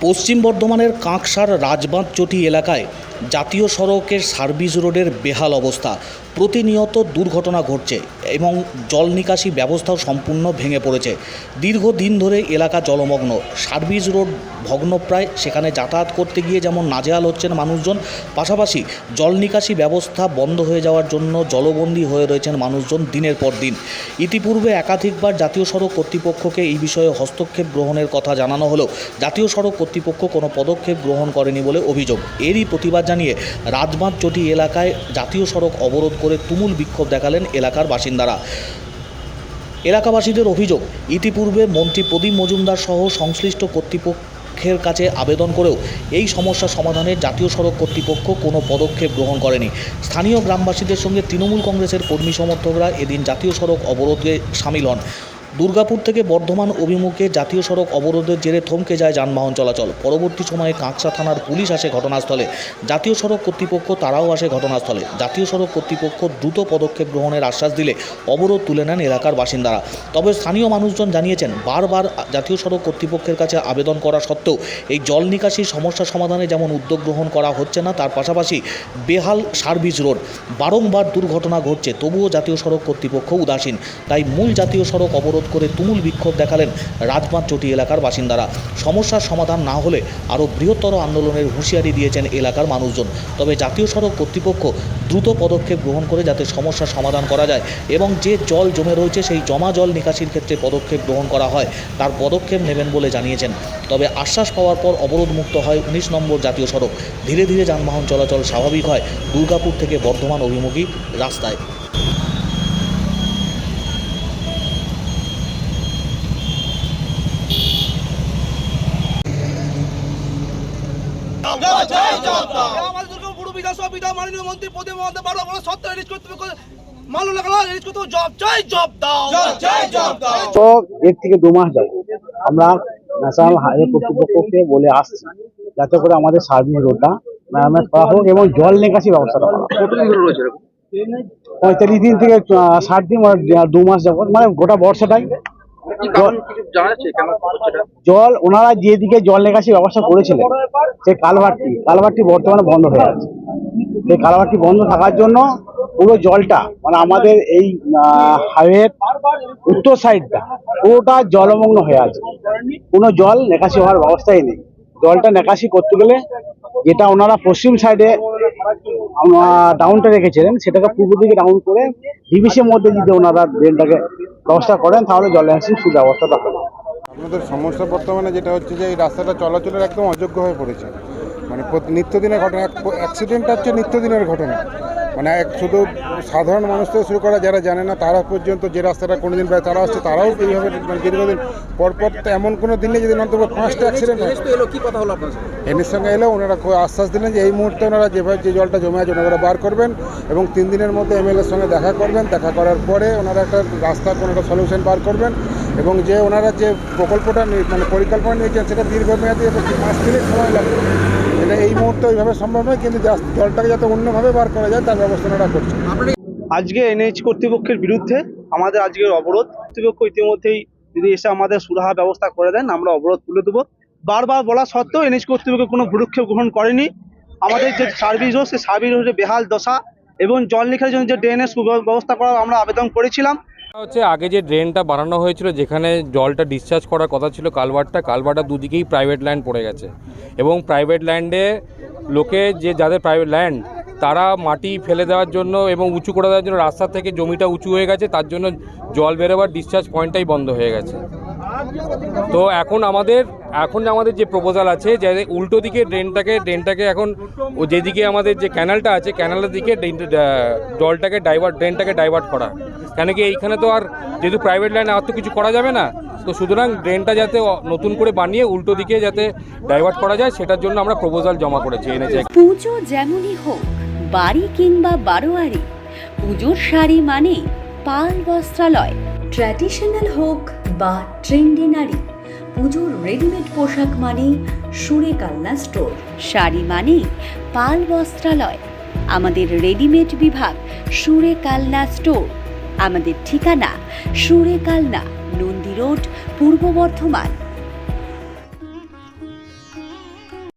পশ্চিম বর্ধমানের কাঁকসার রাজবাঁধ চটি এলাকায় জাতীয় সড়কের সার্ভিস রোডের বেহাল অবস্থা। প্রতিনিয়ত দুর্ঘটনা ঘটছে এবং জল নিকাশি ব্যবস্থাও সম্পূর্ণ ভেঙে পড়েছে। দীর্ঘদিন ধরে এলাকা জলমগ্ন। সার্ভিস রোড ভগ্নপ্রায়, সেখানে যাতায়াত করতে গিয়ে যেমন নাজেহাল হচ্ছেন মানুষজন, পাশাপাশি জল নিকাশি ব্যবস্থা বন্ধ হয়ে যাওয়ার জন্য জলবন্দী হয়ে রয়েছেন মানুষজন দিনের পর দিন। ইতিপূর্বে একাধিকবার জাতীয় সড়ক কর্তৃপক্ষকে এই বিষয়ে হস্তক্ষেপ গ্রহণের কথা জানানো হলেও জাতীয় সড়ক কর্তৃপক্ষ কোনো পদক্ষেপ গ্রহণ করেনি বলে অভিযোগ। এরই প্রতিবাদ জানিয়ে রাজবাঁধ চটি এলাকায় জাতীয় সড়ক অবরোধ করে তুমুল বিক্ষোভ দেখালেন এলাকার বাসিন্দারা। এলাকাবাসীদের অভিযোগ, ইতিপূর্বে মন্ত্রী প্রদীপ মজুমদার সহ সংশ্লিষ্ট কর্তৃপক্ষের কাছে আবেদন করেও এই সমস্যা সমাধানে জাতীয় সড়ক কর্তৃপক্ষ কোনো পদক্ষেপ গ্রহণ করেনি। স্থানীয় গ্রামবাসীদের সঙ্গে তৃণমূল কংগ্রেসের কর্মী সমর্থকরা এদিন জাতীয় সড়ক অবরোধে সামিল হন। দুর্গাপুর থেকে বর্ধমান অভিমুখে জাতীয় সড়ক অবরোধের জেরে থমকে যায় যানবাহন চলাচল। পরবর্তী সময়ে কাঁকসা থানার পুলিশ আসে ঘটনাস্থলে। জাতীয় সড়ক কর্তৃপক্ষ তারাও আসে ঘটনাস্থলে। জাতীয় সড়ক কর্তৃপক্ষ দ্রুত পদক্ষেপ গ্রহণের আশ্বাস দিলে অবরোধ তুলে নেন এলাকার বাসিন্দারা। তবে স্থানীয় মানুষজন জানিয়েছেন, বারবার জাতীয় সড়ক কর্তৃপক্ষের কাছে আবেদন করা সত্ত্বেও এই জল নিকাশির সমস্যা সমাধানে যেমন উদ্যোগ গ্রহণ করা হচ্ছে না, তার পাশাপাশি বেহাল সার্ভিস রোড। বারংবার দুর্ঘটনা ঘটছে, তবুও জাতীয় সড়ক কর্তৃপক্ষ উদাসীন। তাই মূল জাতীয় সড়ক অবরোধ করে তুমুল বিক্ষোভ দেখালেন রাজবাঁধ চটি এলাকার বাসিন্দারা। সমস্যার সমাধান না হলে আরও বৃহত্তর আন্দোলনের হুঁশিয়ারি দিয়েছেন এলাকার মানুষজন। তবে জাতীয় সড়ক কর্তৃপক্ষ দ্রুত পদক্ষেপ গ্রহণ করে যাতে সমস্যার সমাধান করা যায় এবং যে জল জমে রয়েছে সেই জমা জল নিকাশির ক্ষেত্রে পদক্ষেপ গ্রহণ করা হয়, তার পদক্ষেপ নেবেন বলে জানিয়েছেন। তবে আশ্বাস পাওয়ার পর অবরোধমুক্ত হয় উনিশ নম্বর জাতীয় সড়ক। ধীরে ধীরে যানবাহন চলাচল স্বাভাবিক হয়। দুর্গাপুর থেকে বর্ধমান অভিমুখী রাস্তায়। আমাদের দুর্গাপুর বিধানসভা বিধান মাননীয় মন্ত্রী প্রদীপ মহান্ত বারো বড় সত্য এডিট করতে মালু লাগালো এডিট করতে জব চাই জব দাও। চাই জব দাও। তো দেড় থেকে দু মাস যাবে। আমরা ন্যাশনাল হাইওয়ে কর্তৃপক্ষকে বলে আসছি যাতে করে আমাদের সার্ভিস রোডটা মেরামত করা হোক এবং জল নিকাশি ব্যবস্থাটা করা হোক। পঁয়তাল্লিশ দিন থেকে ষাট দিন দু মাস যাবত মানে গোটা বর্ষাটাই জল- ওনারা যেদিকে জল নিকাশি ব্যবস্থা করেছিলেন। সেই কালভারটি কালভারটি বর্তমানে বন্ধ হয়ে আছে সেই কালভারটি বন্ধ থাকার জন্য পুরো জলটা মানে আমাদের এই হাইওয়ের উত্তর সাইডটা, পুরোটা জলমগ্ন হয়ে আছে। কোনো জল নিকাশি হওয়ার ব্যবস্থাই নেই। জলটা নিকাশি করতে গেলে যেটা ওনারা পশ্চিম সাইডে ডাউনটা রেখেছিলেন, সেটাকে পূর্ব দিকে ডাউন করে ডিবিসির মধ্যে যদি ওনারা ড্রেনটাকে ব্যবস্থা করেন, তাহলে জল নিকাশির সুব্যবস্থাটা হবে। আপনাদের সমস্যা বর্তমানে যেটা হচ্ছে যে এই রাস্তাটা চলাচলের একদম অযোগ্য হয়ে পড়েছে। মানে নিত্যদিনের ঘটনা অ্যাক্সিডেন্ট হচ্ছে নিত্যদিনের ঘটনা। মানে এক শুধু সাধারণ মানুষ থেকে শুরু করা যারা জানে না তারা পর্যন্ত যে রাস্তাটা কোনোদিন প্রায় তারা আসছে তারাও এইভাবে মানে দীর্ঘদিন পরপর তো এমন কোনো দিনে যদি অন্তত পাঁচটা অ্যাক্সিডেন্ট হয়। কি কথা হলো আপনার এনের সঙ্গে এলেও ওনারা খুব আশ্বাস দিলেন যে এই মুহূর্তে ওনারা যেভাবে যে জলটা জমে আছে ওনারা বার করবেন এবং তিন দিনের মধ্যে এম এমএলএর সঙ্গে দেখা করবেন দেখা করার পরে ওনারা একটা রাস্তার কোনো একটা সলিউশন বার করবেন এবং যে ওনারা যে প্রকল্পটা মানে পরিকল্পনা নিয়েছেন সেটা দীর্ঘমেয়াদী এবং পাঁচ দিনের সময় লাগবে। এটা এই মুহূর্তে ওইভাবে সম্ভব নয়, কিন্তু জলটাকে যাতে অন্যভাবে বার করা যায়, তার ব্যবস্থা ওনারা করছেন আজকে এনএইচ কর্তৃপক্ষের বিরুদ্ধে আমাদের আজকের অবরোধ। কর্তৃপক্ষ ইতিমধ্যেই যদি এসে আমাদের সুরাহা ব্যবস্থা করে দেন, আমরা অবরোধ তুলে দেবো। বারবার বলা সত্ত্বেও এনএইচ কর্তৃপক্ষ কোনো ভূরক্ষেপ গ্রহণ করেনি। আমাদের যে সার্ভিস হোক সেই সার্ভিস রোডের বেহাল দশা এবং জল নিকাশের জন্য যে ড্রেনের সুব্যবস্থা করার আমরা আবেদন করেছিলাম হচ্ছে, আগে যে ড্রেনটা বানানো হয়েছিল, যেখানে জলটা ডিসচার্জ করার কথা ছিল কালভারটা কালভারটা দুদিকেই প্রাইভেট ল্যান্ড পড়ে গেছে। এবং প্রাইভেট ল্যান্ডে লোকে যে, যাদের প্রাইভেট ল্যান্ড তারা মাটি ফেলে দেওয়ার জন্য এবং উঁচু করে দেওয়ার জন্য রাস্তা থেকে জমিটা উঁচু হয়ে গেছে, তার জন্য জল বেরোবার ডিসচার্জ পয়েন্টটাই বন্ধ হয়ে গেছে। তো এখন আমাদের এখন আমাদের যে প্রপোজাল আছে, যে উল্টো দিকে ড্রেনটাকে ড্রেনটাকে এখন যেদিকে আমাদের যে ক্যানালটা আছে ক্যানালের দিকে জলটাকে ডাইভার্ট ড্রেনটাকে ডাইভার্ট করা। কেন কি এইখানে তো আর যেহেতু প্রাইভেট লাইনে আর তো কিছু করা যাবে না। তো সুতরাং ড্রেনটা যাতে নতুন করে বানিয়ে উল্টো দিকে যাতে ডাইভার্ট করা যায়, সেটার জন্য আমরা প্রপোজাল জমা করেছি এনেছে পুজো যেমনই হোক, বাড়ি কিংবা বারোয়ারি, পুজোর শাড়ি মানে পাল বস্ত্রালয়। ট্র্যাডিশনাল হোক বা ট্রেন্ডি নারী, পুজোর রেডিমেড পোশাক মানে সুরে কালনা স্টোর, শাড়ি মানে পাল বস্ত্রালয়। আমাদের রেডিমেড বিভাগ সুরে কালনা স্টোর। আমাদের ঠিকানা সুরে কালনা নন্দী রোড, পূর্ব বর্ধমান।